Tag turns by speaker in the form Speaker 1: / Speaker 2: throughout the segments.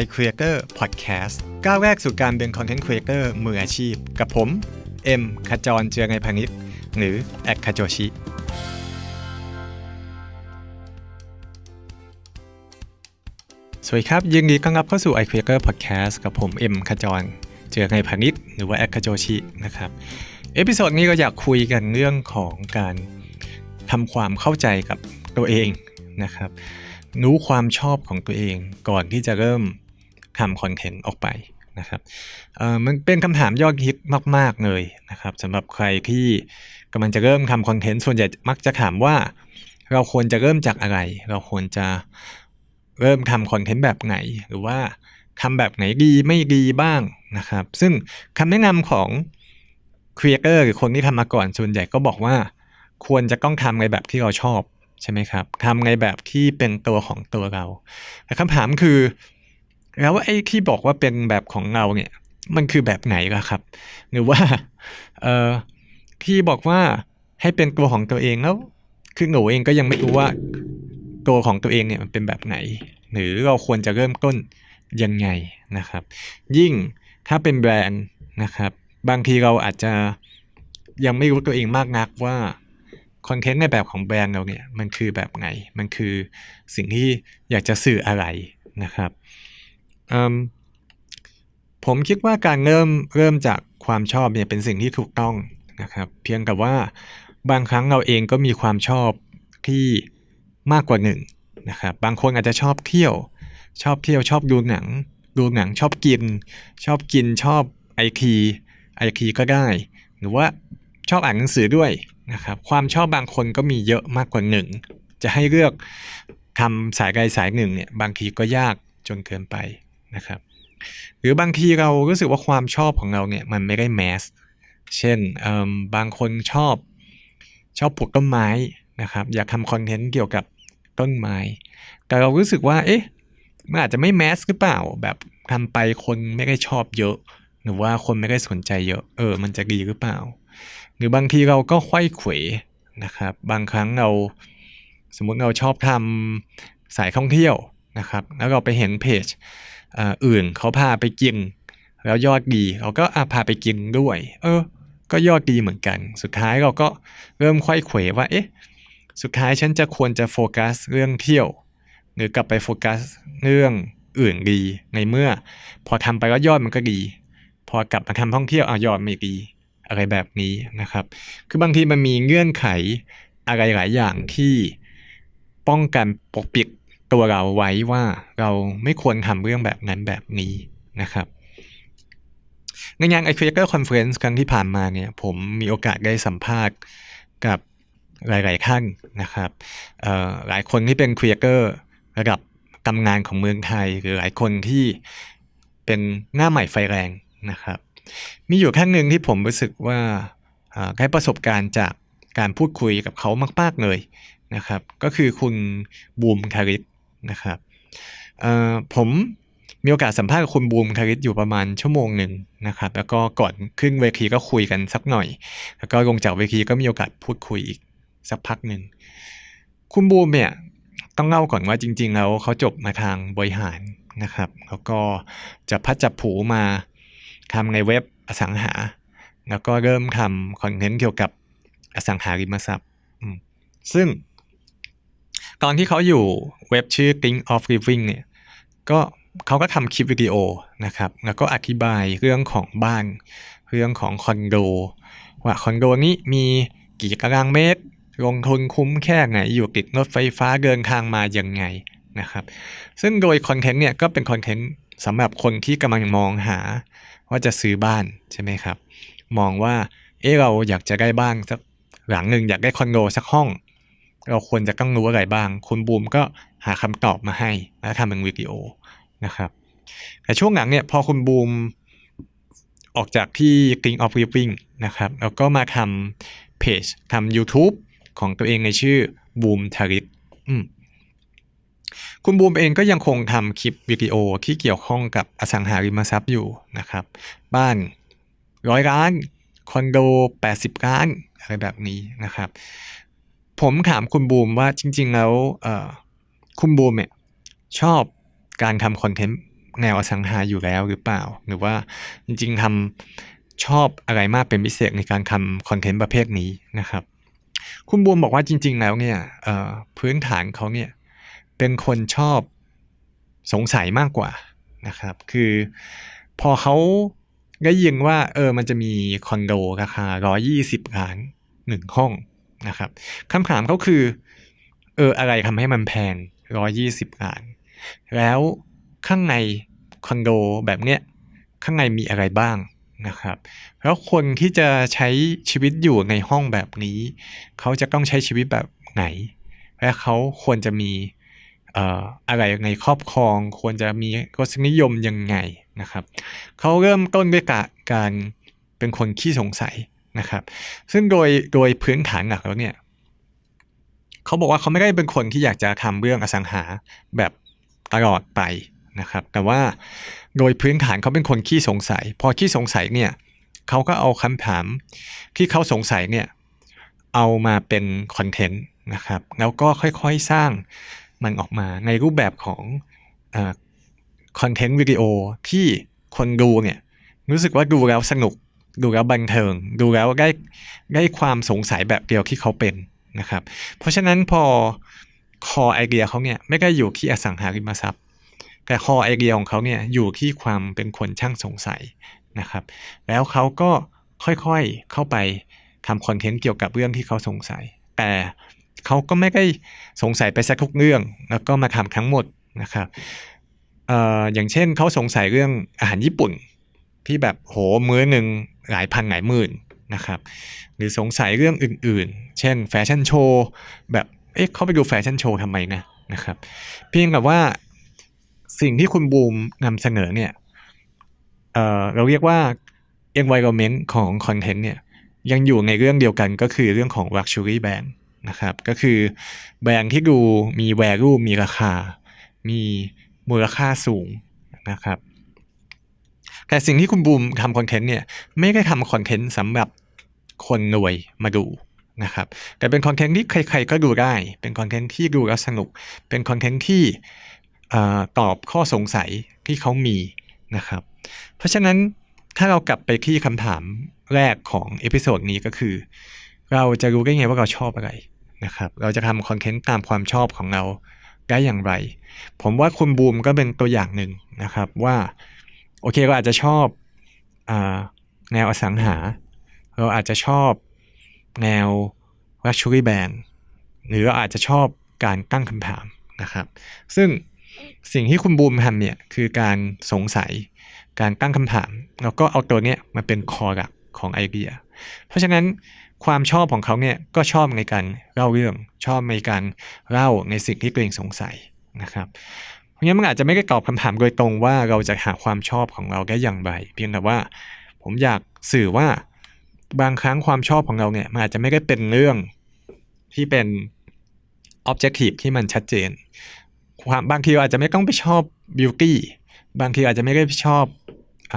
Speaker 1: iCreator Podcast ก้าวแรกสู่การเป็น Content Creator มืออาชีพ กับผม เอ็มขจรเจือไงพานิชหรือแอคคาโจชิ สวัสดีครับ ยินดีต้อนรับเข้าสู่ iCreator Podcast กับผม เอ็มขจรเจือไงพานิชหรือว่าแอคคาโจชินะครับเอพิโซดนี้ก็อยากคุยกันเรื่องของการทำความเข้าใจกับตัวเองนะครับ รู้ความชอบของตัวเองก่อนที่จะเริ่มทำคอนเทนต์ออกไปนะครับมันเป็นคำถามยอดฮิตมาก ๆ เลยนะครับสำหรับใครที่กำลังจะเริ่มทำคอนเทนต์ส่วนใหญ่มักจะถามว่า เราควรจะเริ่มจากอะไร เราควรจะเริ่มทำคอนเทนต์แบบไหน หรือว่าทำแบบไหนดีไม่ดีบ้างนะครับ ซึ่งคำแนะนำของครีเอเตอร์หรือคนที่ทำมาก่อนส่วนใหญ่ก็บอกว่า ควรจะต้องทำในแบบที่เราชอบ ใช่ไหมครับทำในแบบที่เป็นตัวของตัวเราแต่คำถามคือ แล้วไอ้ที่บอกว่าเป็นแบบของเราเนี่ยมันคือแบบไหนล่ะครับ หรือว่าเอ่อที่บอกว่าให้เป็นตัวของตัวเองแล้ว คือหนูเองก็ยังไม่รู้ว่าตัวของตัวเองเนี่ยมันเป็นแบบไหน หรือเราควรจะเริ่มต้นยังไงนะครับ ยิ่งถ้าเป็นแบรนด์นะครับ บางทีเราอาจจะยังไม่รู้ตัวเองมากนักว่า คอนเทนต์ในแบบของแบรนด์เราเนี่ยมันคือแบบไหน มันคือสิ่งที่อยากจะสื่ออะไรนะครับผมคิดว่าการเริ่มเริ่มจากความชอบเนี่ยเป็นสิ่งที่ถูกต้องนะครับ เพียงแต่ว่าบางครั้งเราเองก็มีความชอบที่มากกว่าหนึ่งนะครับ บางคนอาจจะชอบเที่ยว ชอบเที่ยวชอบดูหนัง ดูหนังชอบกิน ชอบกินชอบไอทีไอทีก็ได้ หรือว่าชอบอ่านหนังสือด้วย นะครับความชอบบางคนก็มีเยอะมากกว่าหนึ่งจะให้เลือกทำสายใดสายหนึ่งเนี่ยบางทีก็ยากจนเกินไปนะครับหรือบางทีเรารู้สึกว่าความชอบของเราเนี่ยมันไม่ได้แมสเช่นบางคนชอบชอบปลูกต้นไม้นะครับอยากทำคอนเทนต์เกี่ยวกับต้นไม้ แต่เรารู้สึกว่าเอ๊ะมันอาจจะไม่แมสหรือเปล่า แบบทำไปคนไม่ได้ชอบเยอะ หรือว่าคนไม่ได้สนใจเยอะเออมันจะดีหรือเปล่า หรือบางทีเราก็ค่อยเขวนะครับ บางครั้งเราสมมุติเราชอบทำสายท่องเที่ยวนะครับ แล้วเราไปเห็นเพจอื่นเขาพาไปกินแล้วยอดดีเราก็พาไปกินด้วย เออ ก็ยอดดีเหมือนกัน สุดท้ายเราก็เริ่มค่อยเขวว่าเอ๊ะสุดท้ายฉันจะควรจะโฟกัสเรื่องเที่ยว หรือกลับไปโฟกัสเรื่องอื่นดีในเมื่อ พอทำไปแล้วยอดมันก็ดี พอกลับมาทำท่องเที่ยวเอายอดไม่ดี อะไรแบบนี้นะครับ คือบางทีมันมีเงื่อนไขอะไรหลายอย่างที่ป้องกันปกปิดตัวเราไว้ว่าเราไม่ควรทำเรื่องแบบนั้นแบบนี้นะครับในงาน i c r e a t o r Conference ครั้งที่ผ่านมาเนี่ยผมมีโอกาสได้สัมภาษณ์กับหลาย ๆ ท่านนะครับหลายคนที่เป็นครีเอเตอร์ระดับตำนานของเมืองไทย หรือหลายคนที่เป็นหน้าใหม่ไฟแรงนะครับ มีอยู่ครั้งหนึ่งที่ผมรู้สึกว่าได้ประสบการณ์จากการพูดคุยกับเขามาก ๆ เลยนะครับ ก็คือคุณบูมคาริสนะครับผมมีโอกาสสัมภาษณ์กับคุณบูมคาริสอยู่ประมาณชั่วโมงหนึ่งนะครับ แล้วก็ก่อนขึ้นเวทีก็คุยกันสักหน่อย แล้วก็ลงจากเวทีก็มีโอกาสพูดคุยอีกสักพักหนึ่งคุณบูมเนี่ยต้องเล่าก่อนว่าจริง ๆ แล้วเขาจบมาทางบริหารนะครับ แล้วก็จะพัดจับผูมา ทำในเว็บอสังหา แล้วก็เริ่มทำคอนเทนต์เกี่ยวกับอสังหาริมทรัพย์ซึ่ง ตอนที่เขาอยู่เว็บชื่อ Think of Living เนี่ยก็เขาก็ทำคลิปวิดีโอนะครับ แล้วก็อธิบายเรื่องของบ้าน เรื่องของคอนโด ว่าคอนโดนี้มีกี่ตารางเมตร ลงทุนคุ้มแค่ไหน อยู่ติดรถไฟฟ้าเดินทางมาย่างไงนะครับ ซึ่งโดยคอนเทนต์เนี่ยก็เป็นคอนเทนต์ สำหรับคนที่กำลังมองหาว่าจะซื้อบ้านใช่ไหมครับ มองว่าเออเราอยากจะได้บ้านสักหลังหนึ่งอยากได้คอนโดสักห้อง เราควรจะต้องรู้อะไรบ้าง คุณบูมก็หาคำตอบมาให้แล้วทำเป็นวิดีโอนะครับแต่ช่วงหลังเนี่ยพอคุณบูมออกจากที่ King of Living นะครับแล้วก็มาทำเพจทำ YouTube ของตัวเองในชื่อบูมทาริส คุณบูมเองก็ยังคงทำคลิปวิดีโอที่เกี่ยวข้องกับอสังหาริมทรัพย์อยู่นะครับ บ้านร้อยล้าน คอนโด 80 ล้าน อะไรแบบนี้นะครับ ผมถามคุณบูมว่าจริง ๆ แล้วคุณบูมเนี่ยชอบการทำคอนเทนต์แนวอสังหาอยู่แล้วหรือเปล่า หรือว่าจริง ๆทำชอบอะไรมากเป็นพิเศษในการทำคอนเทนต์ประเภทนี้นะครับ คุณบูมบอกว่าจริง ๆ แล้วเนี่ยพื้นฐานเขาเนี่ย เป็นคนชอบสงสัยมากกว่านะครับ คือพอเขาได้ยินว่าเออมันจะมีคอนโดราคา 120 ล้านหนึ่งห้องนะครับคำถามเขาคือเอออะไรทำให้มันแพง 120 ล้าน แล้วข้างในคอนโดแบบเนี้ยข้างในมีอะไรบ้างนะครับ แล้วคนที่จะใช้ชีวิตอยู่ในห้องแบบนี้ เขาจะต้องใช้ชีวิตแบบไหน และเขาควรจะมี อ่ออะไรในครอบครอง ควรจะมีรสนิยมยังไงนะครับเขาเริ่มต้นด้วยกการเป็นคนขี้สงสัยนะครับ ซึ่งโดยโดยพื้นฐานหลักแล้วเนี่ยเขาบอกว่าเขาไม่ได้เป็นคนที่อยากจะทำเรื่องอสังหาแบบตลอดไปนะครับ แต่ว่าโดยพื้นฐานเขาเป็นคนขี้สงสัย พอขี้สงสัยเนี่ยเขาก็เอาคำถามที่เขาสงสัยเนี่ยเอามาเป็นคอนเทนต์นะครับ แล้วก็ค่อยๆสร้าง มันออกมาในรูปแบบของคอนเทนต์วิดีโอที่คนดูเนี่ยรู้สึกว่าดูแล้วสนุก ดูแล้วบันเทิง ดูแล้วได้ได้ความสงสัยแบบเดียวที่เขาเป็นนะครับ เพราะฉะนั้นพอคอไอเดียเขาเนี่ยไม่ได้อยู่ที่อสังหาริมทรัพย์ แต่คอไอเดียของเขาเนี่ยอยู่ที่ความเป็นคนช่างสงสัยนะครับ แล้วเขาก็ค่อยๆเข้าไปทำคอนเทนต์เกี่ยวกับเรื่องที่เขาสงสัย แต่ เขาก็ไม่ได้สงสัยไปสักทุกเรื่อง แล้วก็มาทำทั้งหมดนะครับเอ่ออย่างเช่นเขาสงสัยเรื่องอาหารญี่ปุ่น ที่แบบโหมื้อหนึ่งหลายพันหลายหมื่นนะครับหรือสงสัยเรื่องอื่นๆ เช่นแฟชั่นโชว์แบบเอ๊ะเขาไปดูแฟชั่นโชว์ทำไมนะนะครับเพียงแต่ว่าสิ่งที่คุณบูมนำเสนอเนี่ยเอ่อเราเรียกว่า environment ของคอนเทนต์เนี่ยยังอยู่ในเรื่องเดียวกันก็คือเรื่องของ luxury brand นะครับ ก็คือแบรนด์ที่ดูมี value มีราคา มีมูลค่าสูงนะครับ แต่สิ่งที่คุณบูมทำคอนเทนต์เนี่ย ไม่ได้ทำคอนเทนต์สำหรับคนรวยมาดูนะครับ แต่เป็นคอนเทนต์ที่ใครๆก็ดูได้ เป็นคอนเทนต์ที่ดูแล้วสนุก เป็นคอนเทนต์ที่ตอบข้อสงสัยที่เขามีนะครับ เพราะฉะนั้นถ้าเรากลับไปที่คำถามแรกของเอพิโซดนี้ก็คือ เราจะรู้ได้ไงว่าเราชอบอะไรนะครับ เราจะทำคอนเทนต์ตามความชอบของเราได้อย่างไร ผมว่าคุณบูมก็เป็นตัวอย่างหนึ่งนะครับว่า โอเคเราอาจจะชอบอแนวอสังหา เราอาจจะชอบแนว luxury band หรือเราอาจจะชอบการตั้งคำถามนะครับ ซึ่งสิ่งที่คุณบูมทำเนี่ยคือการสงสัยการตั้งคำถาม แล้วก็เอาตัวเนี้ยมาเป็นคอหลักของไอเดีย เพราะฉะนั้น ความชอบของเขาเนี่ยก็ชอบในการเล่าเรื่องชอบในการเล่าในสิ่งที่ตัวเองสงสัยนะครับ เพราะงั้นมันอาจจะไม่ได้ตอบคำถามโดยตรงว่าเราจะหาความชอบของเราได้อย่างไร เพียงแต่ว่าผมอยากสื่อว่าบางครั้งความชอบของเราเนี่ยมันอาจจะไม่ได้เป็นเรื่องที่เป็น objective ที่มันชัดเจน ความบางทีเราอาจจะไม่ต้องไปชอบ beauty บางทีอาจจะไม่ได้ชอบอ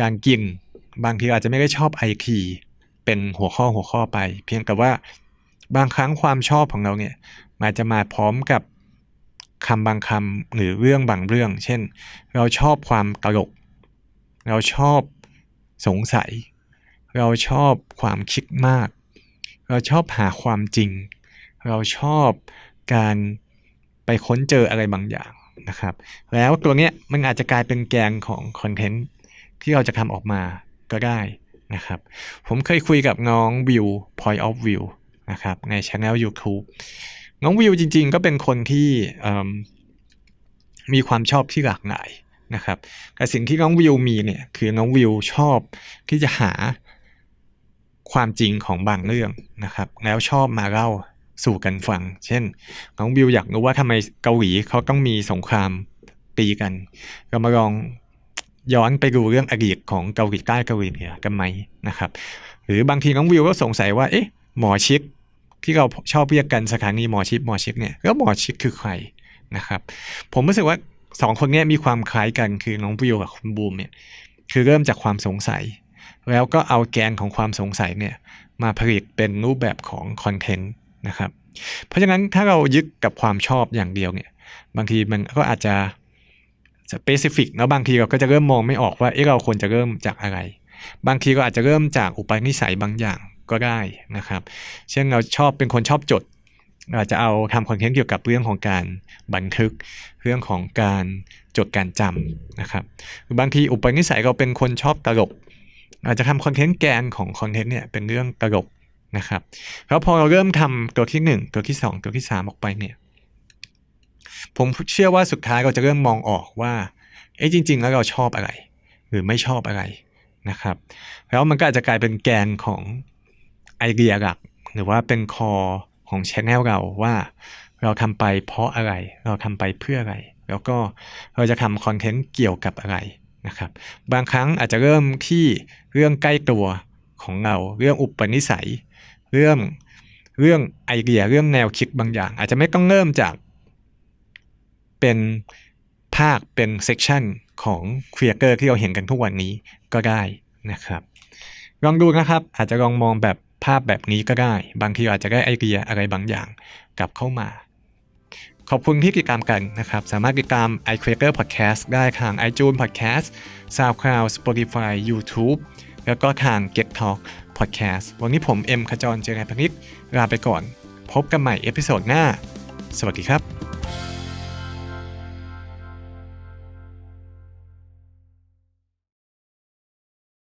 Speaker 1: การกิน บางทีอาจจะไม่ได้ชอบไอที เป็นหัวข้อหัวข้อไป เพียงแต่ว่าบางครั้งความชอบของเราเนี่ยมันจะมาพร้อมกับคำบางคำหรือเรื่องบางเรื่อง เช่น เราชอบความตลก เราชอบสงสัย เราชอบความคิดมาก เราชอบหาความจริง เราชอบการไปค้นเจออะไรบางอย่างนะครับ แล้วตัวเนี้ยมันอาจจะกลายเป็นแกงของคอนเทนต์ที่เราจะทำออกมาก็ได้ นะครับ ผมเคยคุยกับน้องวิว Point of View นะครับในช anel YouTube น้องวิวจริง ๆ ก็เป็นคนที่มีความชอบที่หลากหลายนะครับแต่สิ่งที่น้องวิวมีเนี่ยคือน้องวิวชอบที่จะหาความจริงของบางเรื่องนะครับ แล้วชอบมาเล่าสู่กันฟัง เช่น น้องวิวอยากรู้ว่าทำไมเกาหลีเขาต้องมีสงครามตีกันเรามาลอง ย้อนไปดูเรื่องอดีตของเกาหลีใต้เกาหลีเหนือกันไหมนะครับ หรือบางทีน้องวิวก็สงสัยว่าเอ๊ะหมอชิคที่เราชอบเรียกกันสถานีหมอชิคหมอชิคเนี่ยแล้วหมอชิคคือใครนะครับผมรู้สึกว่าสองคนนี้มีความคล้ายกันคือน้องวิวกับคุณบูมเนี่ยคือเริ่มจากความสงสัย แล้วก็เอาแกนของความสงสัยเนี่ยมาผลิตเป็นรูปแบบของคอนเทนต์นะครับ เพราะฉะนั้นถ้าเรายึดกับความชอบอย่างเดียวเนี่ยบางทีมันก็อาจจะ สเปซิฟิกแล้วบางทีเราก็จะเริ่มมองไม่ออกว่าเอ๊ะเราควรจะเริ่มจากอะไร บางทีก็อาจจะเริ่มจากอุปนิสัยบางอย่างก็ได้นะครับ เช่นเราชอบเป็นคนชอบจดอาจจะเอาทำคอนเทนต์เกี่ยวกับเรื่องของการบันทึกเรื่องของการจดการจำนะครับบางทีอุปนิสัยเราเป็นคนชอบตลก อาจจะทำคอนเทนต์แกนของคอนเทนต์เนี่ยเป็นเรื่องตลกนะครับแล้วพอเราเริ่มทำตัวที่ 1 ตัวที่ 2 ตัวที่ 3 ออกไปเนี่ย ผมเชื่อว่าสุดท้ายเราจะเริ่มมองออกว่า เอ๊ะจริง ๆ แล้วเราชอบอะไร หรือไม่ชอบอะไรนะครับ แล้วมันก็อาจจะกลายเป็นแกนของไอเดียหลัก หรือว่าเป็นคอของชแนลเราว่าเราทำไปเพราะอะไร เราทำไปเพื่ออะไร แล้วก็เราจะทำคอนเทนต์เกี่ยวกับอะไรนะครับ บางครั้งอาจจะเริ่มที่เรื่องใกล้ตัวของเรา เรื่องอุปนิสัย เรื่องเรื่องไอเดียเรื่องแนวคิดบางอย่าง อาจจะไม่ต้องเริ่มจาก เป็นภาคเป็นเซกชันของครีเอเตอร์ที่เราเห็นกันทุกวันนี้ก็ได้นะครับ ลองดูนะครับอาจจะลองมองแบบภาพแบบนี้ก็ได้ บางทีอาจจะได้ไอเดียอะไรบางอย่างกลับเข้ามา ขอบคุณที่ติดตามกันนะครับ สามารถติดตาม i Creator Podcast ได้ทาง iTunes Podcast SoundCloud Spotify YouTube แล้วก็ทาง Get Talk Podcast วันนี้ผมเอ็มขจรเจริญพนิษฐ์ลาไปก่อน พบกันใหม่เอพิโซดหน้า สวัสดีครับ